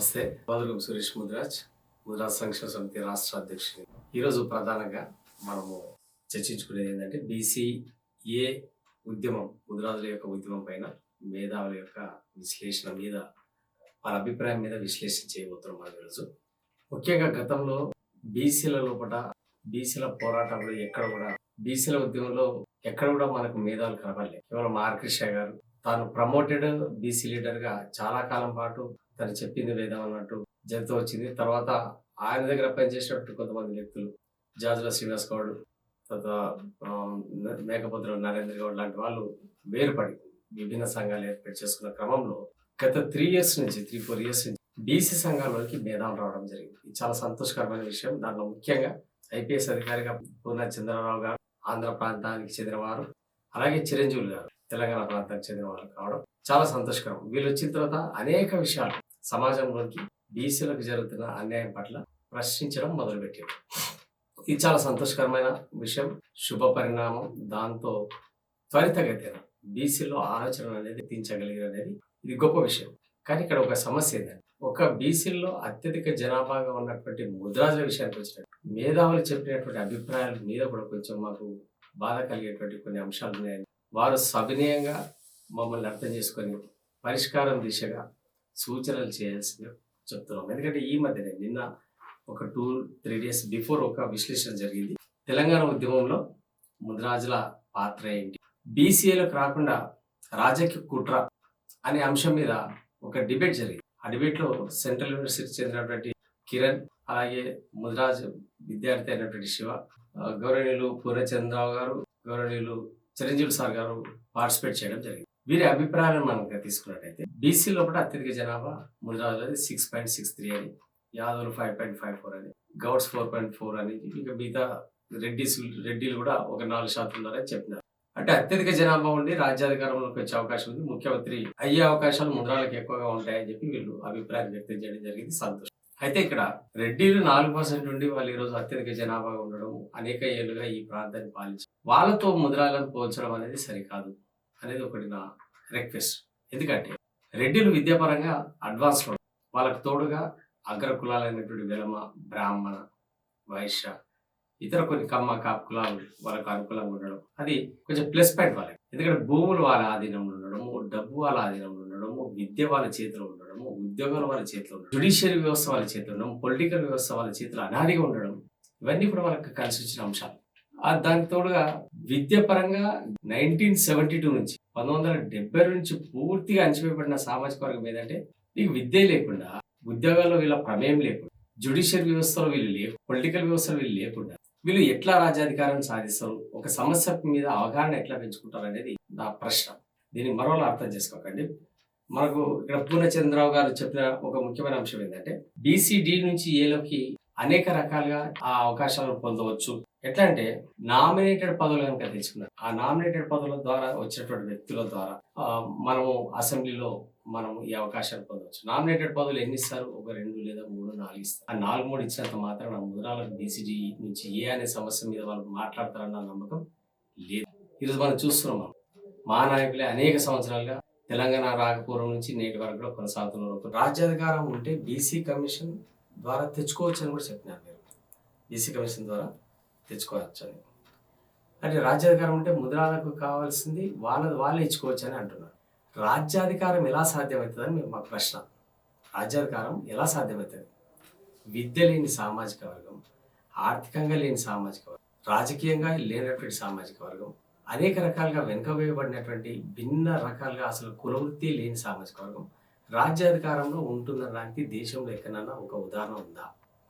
నమస్తే. బాదురు సురేష్ ముదిరాజ్ ముదిరాజ్ సంక్షేమ సమితి రాష్ట్ర అధ్యక్షుడు ఈరోజు ప్రధానంగా మనము చర్చించుకునేది ఏంటంటే బీసీఏ ఉద్యమం ముదిరాజుల యొక్క ఉద్యమం పైన మేధావుల యొక్క విశ్లేషణ మీద వాళ్ళ అభిప్రాయం మీద విశ్లేషణ చేయబోతున్నాం మనం ఈరోజు. ముఖ్యంగా గతంలో బీసీల లోపల బీసీల పోరాటంలో ఎక్కడ కూడా బీసీల ఉద్యమంలో ఎక్కడ కూడా మనకు మేధావులు కనపడలేదు. కేవలం ఆర్కృష్ణ గారు తాను ప్రమోటెడ్ బీసీ లీడర్గా చాలా కాలం పాటు తను చెప్పింది వేదం అన్నట్టు జరుగుతూ వచ్చింది. తర్వాత ఆయన దగ్గర పనిచేసినట్టు కొంతమంది వ్యక్తులు జాజుల శ్రీనివాస్ గౌడ్ తర్వాత ఆ, మేకపోతుల నరేంద్ర గౌడ్ లాంటి వాళ్ళు వేరుపడి విభిన్న సంఘాలు ఏర్పాటు చేసుకున్న క్రమంలో గత త్రీ ఇయర్స్ నుంచి త్రీ ఫోర్ ఇయర్స్ నుంచి బీసీ సంఘాల్లోకి మేధావులు రావడం జరిగింది. ఇది చాలా సంతోషకరమైన విషయం. దాంట్లో ముఖ్యంగా ఐపీఎస్ అధికారిగా పూర్ణ చంద్రరావు గారు ఆంధ్ర ప్రాంతానికి చెందినవారు అలాగే చిరంజీవులు గారు. తెలంగాణ ప్రాంతానికి చెందిన వాళ్ళు కావడం చాలా సంతోషకరం. వీళ్ళు వచ్చిన తర్వాత అనేక విషయాలు సమాజంలోకి బీసీలకు జరుగుతున్న అన్యాయం పట్ల ప్రశ్నించడం మొదలుపెట్టారు. ఇది చాలా సంతోషకరమైన విషయం. శుభ పరిణామం దాంతో త్వరితగతిన బీసీలో ఆలోచన అనేది తీర్చగలిగారు అనేది ఇది గొప్ప విషయం. కానీ ఇక్కడ ఒక సమస్య ఏంటంటే ఒక బీసీల్లో అత్యధిక జనాభాగా ఉన్నటువంటి ముద్రాజుల విషయానికి వచ్చినట్టు మేధావులు చెప్పినటువంటి అభిప్రాయాల మీద కూడా కొంచెం మాకు బాధ కలిగేటువంటి కొన్ని అంశాలు ఉన్నాయని వారు సవినయంగా మమ్మల్ని అర్థం చేసుకొని పరిష్కారం దిశగా సూచనలు చేయాల్సిందిగా చెప్తున్నాం. ఎందుకంటే ఈ మధ్యనే నిన్న ఒక టూ త్రీ డేస్ బిఫోర్ ఒక విశ్లేషణ జరిగింది. తెలంగాణ ఉద్యమంలో ముద్రాజుల పాత్ర ఏంటి? బీసీఏలకు రాకుండా రాజకీయ కుట్ర అనే అంశం మీద ఒక డిబేట్ జరిగింది. ఆ డిబేట్లో సెంట్రల్ యూనివర్సిటీ చెందినటువంటి కిరణ్ అలాగే ముద్రాజ్ విద్యార్థి అయినటువంటి శివ గౌరవనీయులు పూర్ణచంద్రరావు గారు గౌరవనీయులు చిరంజీవి సార్ గారు పార్టిసిపేట్ చేయడం జరిగింది. వీరి అభిప్రాయాలను మనం తీసుకున్నట్టయితే బీసీ లోపల అత్యధిక జనాభా ముద్రాజులది సిక్స్ పాయింట్ సిక్స్ త్రీ అని యాదవులు ఫైవ్ పాయింట్ ఫైవ్ ఫోర్ అని గౌడ్స్ ఫోర్ పాయింట్ ఫోర్ అని ఇంకా మిగతా రెడ్డిస్ రెడ్డిలు కూడా ఒక నాలుగు శాతం ఉన్నారని చెప్పినారు. అంటే అత్యధిక జనాభా ఉండి రాజ్యాధికారంలోకి వచ్చే అవకాశం ఉంది. ముఖ్యమంత్రి అయ్యే అవకాశాలు ముద్రాలకు ఎక్కువగా ఉంటాయని చెప్పి వీళ్ళు అభిప్రాయం వ్యక్తం చేయడం జరిగింది. సంతోషం. అయితే ఇక్కడ రెడ్డిలు నాలుగు పర్సెంట్ నుండి వాళ్ళు ఈ రోజు అత్యధిక జనాభా ఉండడం అనేక ఏళ్ళుగా ఈ ప్రాంతాన్ని పాలించారు వాళ్ళతో ముద్రాలను పోల్చడం అనేది సరికాదు అనేది ఒకటి నా రిక్వెస్ట్. ఎందుకంటే రెడ్డిలు విద్యాపరంగా అడ్వాన్స్ వాళ్ళకు తోడుగా అగ్ర కులాలైనటువంటి వెలమ బ్రాహ్మణ వైశ్య ఇతర కొన్ని కమ్మ కాపు కులాలు వాళ్ళకు అనుకూలంగా ఉండడం. అది కొంచెం ప్లస్ పాయింట్ వాళ్ళకి. ఎందుకంటే భూములు వాళ్ళ ఆధీనంలో ఉండడము డబ్బు వాళ్ళ ఆధీనంలో విద్య వాళ్ళ చేతిలో ఉండడము ఉద్యోగాలు వాళ్ళ చేతిలో ఉండడం జుడిషియరీ వ్యవస్థ వాళ్ళ చేతిలో ఉండడం పొలిటికల్ వ్యవస్థ వాళ్ళ చేతిలో అనాదిగా ఉండడం ఇవన్నీ కూడా వాళ్ళకి కలిసి వచ్చిన అంశాలు. ఆ దానికి తోడుగా విద్య పరంగా నైన్టీన్ సెవెంటీ టూ నుంచి పంతొమ్మిది వందల డెబ్బై నుంచి పూర్తిగా అంచివేయబడిన సామాజిక వర్గం ఏదంటే నీకు విద్య లేకుండా ఉద్యోగాల్లో వీళ్ళ ప్రమేయం లేకుండా జుడిషియల్ వ్యవస్థలో వీళ్ళు లేవు పొలిటికల్ వ్యవస్థలో వీళ్ళు లేకుండా వీళ్ళు ఎట్లా రాజ్యాధికారం సాధిస్తారు ఒక సమస్య మీద అవగాహన ఎట్లా పెంచుకుంటారు అనేది నా ప్రశ్న. దీన్ని మరోలా అర్థం చేసుకోకండి. మనకు ఇక్కడ పూర్ణచంద్రరావు గారు చెప్పిన ఒక ముఖ్యమైన అంశం ఏంటంటే బీసీడీ నుంచి ఏలోకి అనేక రకాలుగా ఆ అవకాశాలను పొందవచ్చు. ఎట్లా అంటే నామినేటెడ్ పదవులు కనుక తెచ్చుకున్నారు ఆ నామినేటెడ్ పదవుల ద్వారా వచ్చినటువంటి వ్యక్తుల ద్వారా మనము అసెంబ్లీలో మనం ఈ అవకాశాలు పొందవచ్చు. నామినేటెడ్ పదవులు ఎన్ని ఇస్తారు ఒక రెండు లేదా మూడు నాలుగు ఇస్తారు. ఆ నాలుగు మూడు ఇచ్చినంత మాత్రం నా ముద్రాలకు బీసీడీ నుంచి ఏ అనే సమస్య మీద వాళ్ళు మాట్లాడతారన్న నమ్మకం లేదు. ఈరోజు మనం చూస్తున్నాం మనం. మా నాయకులే అనేక సంవత్సరాలుగా తెలంగాణ రాకపూర్వం నుంచి నేటి వరకు కూడా కొనసాగుతున్నారు రాజ్యాధికారం ఉంటే బీసీ కమిషన్ ద్వారా తెచ్చుకోవచ్చు అని కూడా చెప్పినారు మీరు. బీసీ కమిషన్ ద్వారా తెచ్చుకోవచ్చు అని. అంటే రాజ్యాధికారం ఉంటే ముద్రాలకు కావాల్సింది వాళ్ళ వాళ్ళే ఇచ్చుకోవచ్చు అని అంటున్నారు. రాజ్యాధికారం ఎలా సాధ్యమవుతుందని మేము మా ప్రశ్న. రాజ్యాధికారం ఎలా సాధ్యమవుతుంది? విద్య లేని సామాజిక వర్గం ఆర్థికంగా లేని సామాజిక వర్గం రాజకీయంగా లేనటువంటి సామాజిక వర్గం అనేక రకాలుగా వెనుకవేయబడినటువంటి భిన్న రకాలుగా అసలు కులవృత్తి లేని సామాజిక వర్గం. రాజ్యాధికారంలో ఉంటుందనడానికి దేశంలో ఎక్కడన్నా ఒక ఉదాహరణ ఉందా?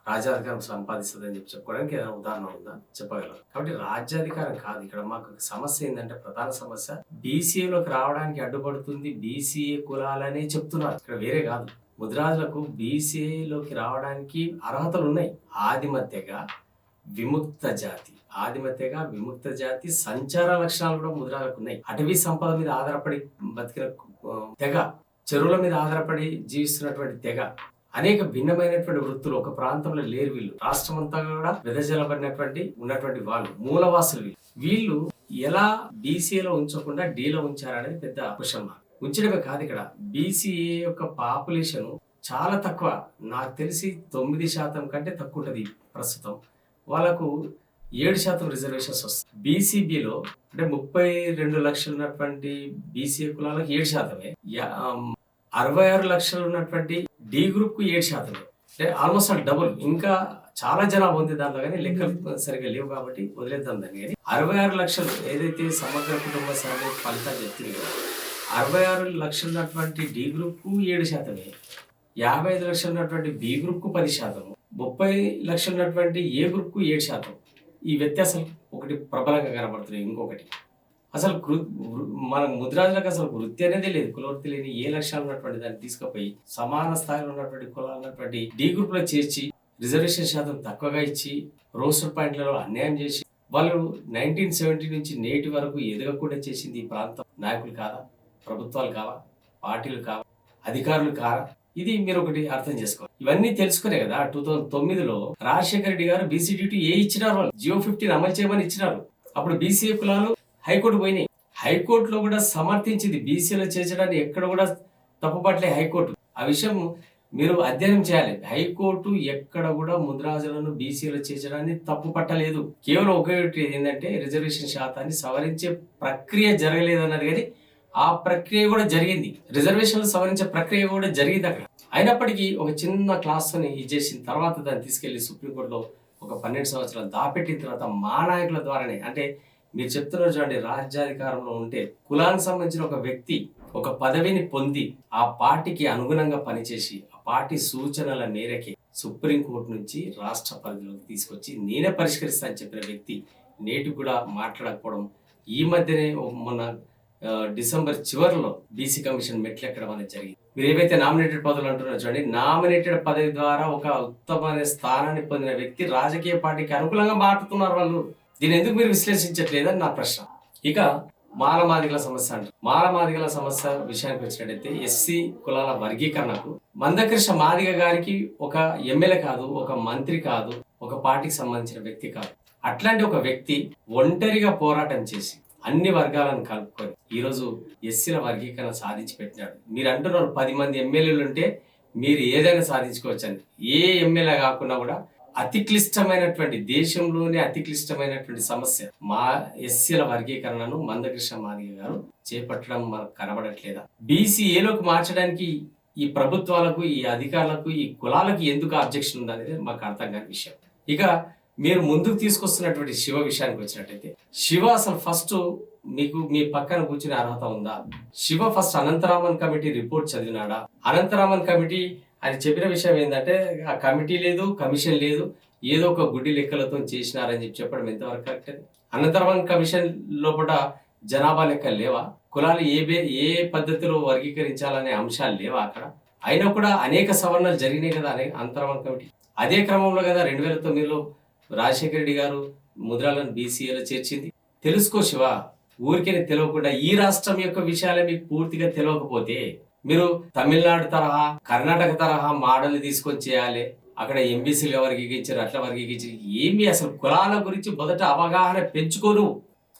రాజ్యాధికారం సంపాదిస్తుందని చెప్పి చెప్పుకోవడానికి ఏదైనా ఉదాహరణ ఉందా? చెప్పగలరు? కాబట్టి రాజ్యాధికారం కాదు. ఇక్కడ మాకు సమస్య ఏంటంటే ప్రధాన సమస్య బీసీఏలోకి రావడానికి అడ్డుపడుతుంది బీసీఏ కులాలనే చెప్తున్నారు. ఇక్కడ వేరే కాదు. ముద్రాజులకు బీసీఏలోకి రావడానికి అర్హతలు ఉన్నాయి. ఆదిమత్యగా విముక్త జాతి. ఆదిమత్యగా విముక్త జాతి సంచార లక్షణాలు కూడా ముద్రాలకు ఉన్నాయి. అటవీ సంపద మీద ఆధారపడి బతికిన తెగ చెరువుల మీద ఆధారపడి జీవిస్తున్నటువంటి తెగ అనేక భిన్నమైనటువంటి వృత్తులు ఒక ప్రాంతంలో లేరు వీళ్ళు. రాష్ట్రం అంతా కూడా విదజలబడినటువంటి ఉన్నటువంటి వాళ్ళు మూలవాసులు వీళ్ళు. వీళ్ళు ఎలా బీసీలో ఉంచకుండా డీలో ఉంచారనేది పెద్ద క్వశ్చన్ మార్క్ ఉంచడమే కాదు ఇక్కడ బీసీఏ యొక్క పాపులేషన్ చాలా తక్కువ నాకు తెలిసి తొమ్మిది శాతం కంటే తక్కువ ఉంటుంది ప్రస్తుతం. వాళ్ళకు ఏడు శాతం రిజర్వేషన్స్ వస్తాయి. బీసీబీలో అంటే ముప్పై రెండు లక్షలు ఉన్నటువంటి బీసీ కులాలకు ఏడు శాతమే. అరవై ఆరు లక్షలు ఉన్నటువంటి డి గ్రూప్కు ఏడు శాతమే. అంటే ఆల్మోస్ట్ ఆల్ డబుల్. ఇంకా చాలా జనాభా ఉంది దాంట్లో కానీ లెక్కలు సరిగా లేవు కాబట్టి వదిలేద్దాం దాన్ని. కానీ అరవై ఆరు లక్షలు ఏదైతే సమగ్ర కుటుంబ సర్వే ఫలితాలు చెప్తున్నాయో అరవై ఆరు లక్షలు ఉన్నటువంటి డి గ్రూప్కు ఏడు శాతమే. యాభై ఐదు లక్షలు ఉన్నటువంటి బి గ్రూప్కు పది శాతం ముప్పై లక్షలు ఉన్నటువంటి ఏ గ్రూప్కు ఏడు శాతం? ఈ వ్యత్యాసం ఒకటి ప్రబలంగా కనబడుతున్నాయి ఇంకొకటి. అసలు మన ముద్రాజులకు అసలు వృత్తి అనేది లేదు. కులవృత్తి లేని ఏ లక్ష్యాలు ఉన్నటువంటి దాన్ని తీసుకుపోయి సమాన స్థాయిలో ఉన్నటువంటి కులాలు ఉన్నటువంటి డి గ్రూప్లో చేర్చి రిజర్వేషన్ శాతం తక్కువగా ఇచ్చి రోస్టర్ పాయింట్లలో అన్యాయం చేసి వాళ్ళు నైన్టీన్ సెవెంటీ నుంచి నేటి వరకు ఎదగకుండా చేసింది ఈ ప్రాంతం నాయకులు కాదా? ప్రభుత్వాలు కావా? పార్టీలు కావా? అధికారులు కారా? ఇది మీరు ఒకటి అర్థం చేసుకోవాలి. ఇవన్నీ తెలుసుకునే కదా టూ థౌసండ్ తొమ్మిదిలో రాజశేఖర రెడ్డి గారు బీసీ డ్యూటీ ఏ ఇచ్చినారు వాళ్ళు? జియో ఫిఫ్టీన్ అమలు చేయమని ఇచ్చినారు. అప్పుడు బీసీఏ కులాలు హైకోర్టు పోయినాయి. హైకోర్టులో కూడా సమర్థించింది బీసీలో చేర్చడాన్ని ఎక్కడ కూడా తప్పుపట్లే హైకోర్టు. ఆ విషయం మీరు అధ్యయనం చేయాలి. హైకోర్టు ఎక్కడ కూడా ముద్రాజులను బీసీలో చేర్చడాన్ని తప్పు పట్టలేదు కేవలం ఒకటి ఏంటంటే రిజర్వేషన్ శాతాన్ని సవరించే ప్రక్రియ జరగలేదు అన్నది కానీ ఆ ప్రక్రియ కూడా జరిగింది. రిజర్వేషన్లు సవరించే ప్రక్రియ కూడా జరిగింది అక్కడ. అయినప్పటికీ ఒక చిన్న క్లాస్ని ఇచ్చేసిన తర్వాత దాన్ని తీసుకెళ్ళి సుప్రీంకోర్టులో ఒక పన్నెండు సంవత్సరాలు దాపెట్టిన తర్వాత మా నాయకుల ద్వారానే అంటే మీరు చెప్తున్నారు చూడండి రాజ్యాధికారంలో ఉంటే కులానికి సంబంధించిన ఒక వ్యక్తి ఒక పదవిని పొంది ఆ పార్టీకి అనుగుణంగా పనిచేసి ఆ పార్టీ సూచనల మేరకే సుప్రీంకోర్టు నుంచి రాష్ట్ర పరిధిలోకి తీసుకొచ్చి నేనే పరిష్కరిస్తానని చెప్పిన వ్యక్తి నేటి కూడా మాట్లాడకపోవడం ఈ మధ్యనే మొన్న డిసెంబర్ చివరిలో బీసీ కమిషన్ మెట్లు ఎక్కడం అనేది జరిగింది. మీరు ఏవైతే నామినేటెడ్ పదవులు అంటున్నారో చూడండి నామినేటెడ్ పదవి ద్వారా ఒక ఉత్తమమైన స్థానాన్ని పొందిన వ్యక్తి రాజకీయ పార్టీకి అనుకూలంగా మారుతున్నారు వాళ్ళు. దీని ఎందుకు మీరు విశ్లేషించట్లేదని నా ప్రశ్న. ఇక మాలమాదిగల సమస్య అంటారు. మాలమాదిగల సమస్య విషయానికి వచ్చినట్టయితే ఎస్సీ కులాల వర్గీకరణకు మందకృష్ణ మాదిగ గారికి ఒక ఎమ్మెల్యే కాదు ఒక మంత్రి కాదు ఒక పార్టీకి సంబంధించిన వ్యక్తి కాదు. అట్లాంటి ఒక వ్యక్తి ఒంటరిగా పోరాటం చేసి అన్ని వర్గాలను కలుపుకొని ఈరోజు ఎస్సీల వర్గీకరణ సాధించి పెట్టినాడు మీరు అంటున్నారు పది మంది ఎమ్మెల్యేలు ఉంటే మీరు ఏదైనా సాధించుకోవచ్చని ఏ ఎమ్మెల్యే కాకుండా కూడా అతి క్లిష్టమైనటువంటి దేశంలోనే అతి క్లిష్టమైనటువంటి సమస్య మా ఎస్సీల వర్గీకరణను మందకృష్ణ మాదిగ గారు చేపట్టడం మనకు కనబడట్లేదా? బీసీ ఏలోకి మార్చడానికి ఈ ప్రభుత్వాలకు ఈ అధికారులకు ఈ కులాలకు ఎందుకు అబ్జెక్షన్ ఉందనేది మాకు అర్థం కాని విషయం. ఇక మీరు ముందుకు తీసుకొస్తున్నటువంటి శివ విషయానికి వచ్చినట్టయితే శివ అసలు ఫస్ట్ మీకు మీ పక్కన కూర్చునే అర్హత ఉందా? Shiva first Anantharaman committee report చదివినాడా? Anantharaman committee అది చెప్పిన విషయం ఏంటంటే ఆ కమిటీ లేదు కమిషన్ లేదు ఏదో ఒక గుడ్డి లెక్కలతో చేసినారని చెప్పి చెప్పడం ఎంతవరకు కరెక్ట్ అనంతరామన్ కమిషన్ లోపల జనాభా లెక్కలు లేవా? కులాలు ఏ బే ఏ పద్ధతిలో వర్గీకరించాలనే అంశాలు లేవా అక్కడ? అయినా కూడా అనేక సవరణలు జరిగినాయి కదా అనే అంతరామన్ కమిటీ. అదే క్రమంలో కదా రెండు వేల తొమ్మిదిలో రాజశేఖర రెడ్డి గారు ముద్రాలను బీసీఏలో చేర్చింది. తెలుసుకో శివ ఊరికే తెలియకుండా ఈ రాష్ట్రం యొక్క విషయాలే మీకు పూర్తిగా తెలియకపోతే మీరు తమిళనాడు తరహా కర్ణాటక తరహా మోడల్ తీసుకొని చేయాలి. అక్కడ ఎంబీసీలు ఎవరికి ఇచ్చారు అట్లా వరకు ఇచ్చారు ఏమి అసలు కులాల గురించి మొదట అవగాహన పెంచుకోను.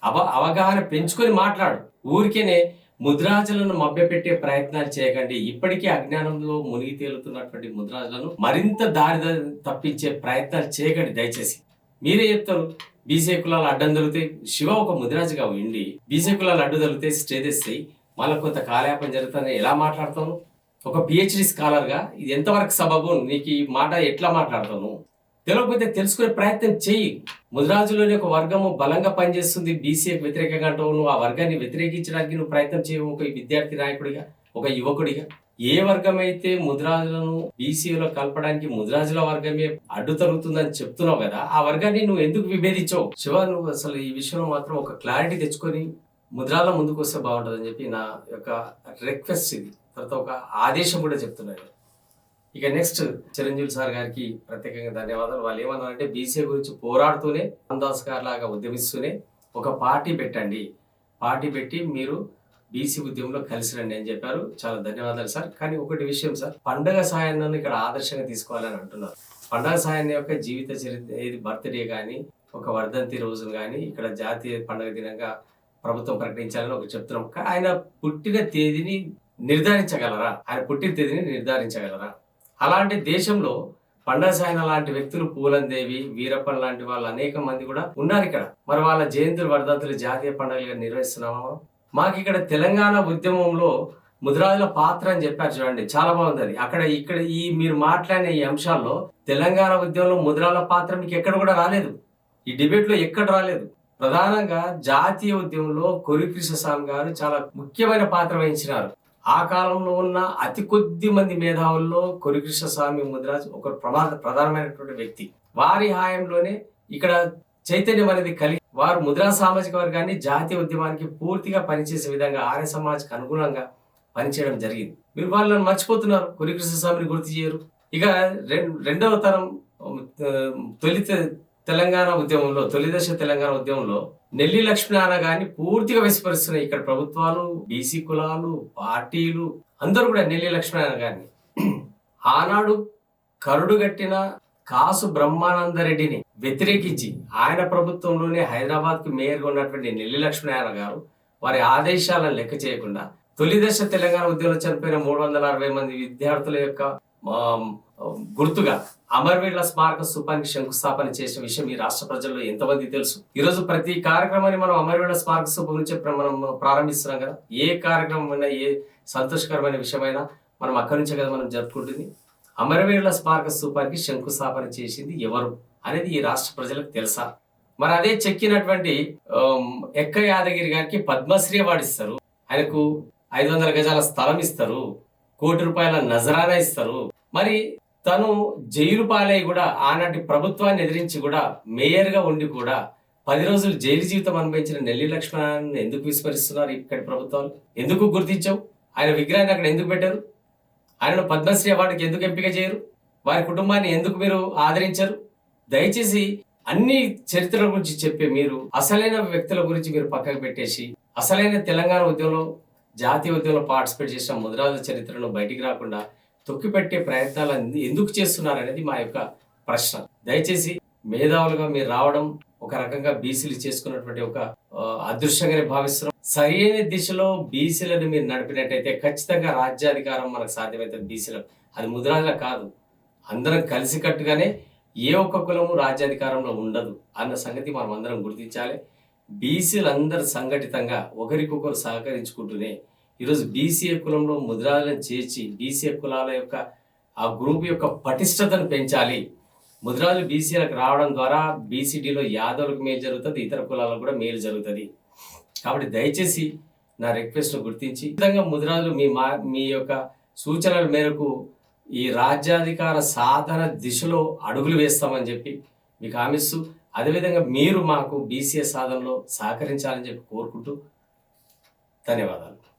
అవ అవగాహన పెంచుకొని మాట్లాడు. ఊరికేనే ముద్రాజులను మభ్యపెట్టే ప్రయత్నాలు చేయకండి. ఇప్పటికే అజ్ఞానంలో మునిగి తేలుతున్నటువంటి ముద్రాజులను మరింత దారి తప్పించే ప్రయత్నాలు చేయకండి దయచేసి. మీరే చెప్తారు. బీసీ కులాలు అడ్డం దొరికితే శివ ఒక ముద్రాజుగా ఉండి బీసీ కులాలు అడ్డు దొరికితే స్టేజెస్తాయి మళ్ళీ కొంత కాలయాపన జరుగుతుందని ఎలా మాట్లాడతాను ఒక పిహెచ్డి స్కాలర్గా ఇది ఎంతవరకు సబబు? నీకు ఈ మాట ఎట్లా మాట్లాడతాను తెలియకపోతే తెలుసుకునే ప్రయత్నం చెయ్యి. ముద్రాజులోని ఒక వర్గము బలంగా పనిచేస్తుంది. బీసీఏకి వ్యతిరేకంగా అంటావు నువ్వు. ఆ వర్గాన్ని వ్యతిరేకించడానికి నువ్వు ప్రయత్నం చేయవు. ఒక విద్యార్థి నాయకుడిగా ఒక యువకుడిగా. ఏ వర్గం అయితే ముద్రాజులను బీసీలో కలపడానికి ముద్రాజుల వర్గమే అడ్డు తరుగుతుందని చెప్తున్నావు కదా ఆ వర్గాన్ని నువ్వు ఎందుకు విభేదించావు? శివ నువ్వు అసలు ఈ విషయంలో మాత్రం ఒక క్లారిటీ తెచ్చుకొని ముద్రాల ముందుకు వస్తే బాగుంటుందని చెప్పి నా యొక్క రిక్వెస్ట్ ఇది. తర్వాత ఒక ఆదేశం కూడా చెప్తున్నాను ఇక నెక్స్ట్ చిరంజీవి సార్ గారికి ప్రత్యేకంగా ధన్యవాదాలు. వాళ్ళు ఏమన్నారంటే బీసీ గురించి పోరాడుతూనే రామదాస్ గారు లాగా ఉద్యమిస్తూనే ఒక పార్టీ పెట్టండి. పార్టీ పెట్టి మీరు బీసీ ఉద్యమంలో కలిసి రండి అని చెప్పారు. చాలా ధన్యవాదాలు సార్. కానీ ఒకటి విషయం సార్. పండగ సాయాన్ని ఇక్కడ ఆదర్శంగా తీసుకోవాలని అంటున్నారు. పండగ సాయాన్ని యొక్క జీవిత చరిత్ర ఏది? బర్త్డే కానీ ఒక వర్ధంతి రోజులు కానీ ఇక్కడ జాతీయ పండగ దినంగా ప్రభుత్వం ప్రకటించాలని ఒక చెప్తున్నాం. ఆయన పుట్టిన తేదీని నిర్ధారించగలరా? ఆయన పుట్టిన తేదీని నిర్ధారించగలరా? అలాంటి దేశంలో పండగ సాయన లాంటి వ్యక్తులు పూలందేవి వీరప్పన్ లాంటి వాళ్ళు అనేక మంది కూడా ఉన్నారు ఇక్కడ. మరి వాళ్ళ జయంతులు వర్ధంతులు జాతీయ పండుగలుగా నిర్వహిస్తున్నామా? మాకు ఇక్కడ తెలంగాణ ఉద్యమంలో ముదిరాజుల పాత్ర అని చెప్పారు చూడండి చాలా బాగుంది అది అక్కడ ఇక్కడ ఈ మీరు మాట్లాడిన ఈ అంశాల్లో తెలంగాణ ఉద్యమంలో ముదిరాల పాత్ర మీకు ఎక్కడ కూడా రాలేదు. ఈ డిబేట్లో ఎక్కడ రాలేదు. ప్రధానంగా జాతీయ ఉద్యమంలో కొరి కృష్ణస్వామి గారు చాలా ముఖ్యమైన పాత్ర వహించినారు. ఆ కాలంలో ఉన్న అతి కొద్ది మంది మేధావుల్లో కొరి కృష్ణస్వామి ముదిరాజ్ ఒక ప్రమాద ప్రధానమైనటువంటి వ్యక్తి. వారి హాయంలోనే ఇక్కడ చైతన్యం అనేది కలిగి వారు ముద్రా సామాజిక వర్గాన్ని జాతీయ ఉద్యమానికి పూర్తిగా పనిచేసే విధంగా ఆర్య సమాజ్కి అనుగుణంగా పనిచేయడం జరిగింది. మీరు వాళ్ళని మర్చిపోతున్నారు. కురికృష్ణ స్వామిని గుర్తు చేయరు. ఇక రెండవ తరం తొలి తె- తెలంగాణ ఉద్యమంలో తొలిదశ తెలంగాణ ఉద్యమంలో నెల్లి లక్ష్మీనారాయణ గారిని పూర్తిగా విస్మరిస్తున్నాయి ఇక్కడ ప్రభుత్వాలు బీసీ కులాలు పార్టీలు అందరూ కూడా నెల్లి లక్ష్మీనారాయణ గారిని. ఆనాడు కరుడు గట్టిన కాసు బ్రహ్మానందరెడ్డిని వ్యతిరేకించి ఆయన ప్రభుత్వంలోనే హైదరాబాద్కు మేయర్గా ఉన్నటువంటి నెల్లి లక్ష్మీనారాయణ గారు వారి ఆదేశాలను లెక్క చేయకుండా తొలి దశ తెలంగాణ ఉద్యమంలో చనిపోయిన మూడు వందల అరవై మంది విద్యార్థుల యొక్క గుర్తుగా అమరవీరుల స్మారక స్థూపానికి శంకుస్థాపన చేసిన విషయం ఈ రాష్ట్ర ప్రజల్లో ఎంతమంది తెలుసు? ఈ రోజు ప్రతి కార్యక్రమాన్ని మనం అమర్వీళ్ళ స్మారక స్థూపం నుంచి మనం ప్రారంభిస్తున్నాం కదా. ఏ కార్యక్రమం అయినా ఏ సంతోషకరమైన విషయమైనా మనం అక్కడి నుంచే కదా మనం జరుపుకుంటుంది. అమరవీరుల స్మారక స్థూపానికి శంకుస్థాపన చేసింది ఎవరు అనేది ఈ రాష్ట్ర ప్రజలకు తెలుసా? మరి అదే చెక్కినటువంటి ఎక్క యాదగిరి గారికి పద్మశ్రీ అవార్డు ఇస్తారు. ఆయనకు ఐదు వందల గజాల స్థలం ఇస్తారు. కోటి రూపాయల నజరానా ఇస్తారు. మరి తను జైలు పాలై కూడా ఆనాటి ప్రభుత్వాన్ని ఎదిరించి కూడా మేయర్గా ఉండి కూడా పది రోజులు జైలు జీవితం అనుభవించిన నెల్లి లక్ష్మణాన్ని ఎందుకు విస్మరిస్తున్నారు ఇక్కడి ప్రభుత్వాలు? ఎందుకు గుర్తించావు? ఆయన విగ్రహాన్ని అక్కడ ఎందుకు పెట్టారు? ఆయనను పద్మశ్రీ అవార్డుకి ఎందుకు ఎంపిక చేయరు? వారి కుటుంబాన్ని ఎందుకు మీరు ఆదరించరు? దయచేసి అన్ని చరిత్రల గురించి చెప్పే మీరు అసలైన వ్యక్తుల గురించి మీరు పక్కకు పెట్టేసి అసలైన తెలంగాణ ఉద్యమంలో జాతీయ ఉద్యమంలో పార్టిసిపేట్ చేసిన ముద్రాజుల చరిత్రను బయటికి రాకుండా తొక్కిపెట్టే ప్రయత్నాలు ఎందుకు చేస్తున్నారు అనేది మా యొక్క ప్రశ్న. దయచేసి మేధావులుగా మీరు రావడం ఒక రకంగా బీసీలు చేసుకున్నటువంటి ఒక అదృశ్యంగానే భావిస్తున్నాం. సరైన దిశలో బీసీలను మీరు నడిపినట్టయితే ఖచ్చితంగా రాజ్యాధికారం మనకు సాధ్యమవుతుంది బీసీలకు అది ముద్రాజుల కాదు. అందరం కలిసికట్టుగానే ఏ ఒక్క కులము రాజ్యాధికారంలో ఉండదు అన్న సంగతి మనం అందరం గుర్తించాలి. బీసీలందరూ సంఘటితంగా ఒకరికొకరు సహకరించుకుంటూనే ఈరోజు బీసీఏ కులంలో ముద్రాలను చేర్చి బీసీఏ కులాల యొక్క ఆ గ్రూప్ యొక్క పటిష్టతను పెంచాలి. ముద్రాలు బీసీలకు రావడం ద్వారా బీసీడీలో యాదవులకు మేలు జరుగుతుంది ఇతర కులాలకు కూడా మేలు జరుగుతుంది. కాబట్టి దయచేసి నా రిక్వెస్ట్ను గుర్తించి విధంగా ముద్రాలు మీ మా మీ యొక్క సూచనల మేరకు ఈ రాజ్యాధికార సాధన దిశలో అడుగులు వేస్తామని చెప్పి మీకు హామీస్తూ అదేవిధంగా మీరు మాకు బీసీఎస్ సాధనలో సహకరించాలని చెప్పి కోరుకుంటూ ధన్యవాదాలు.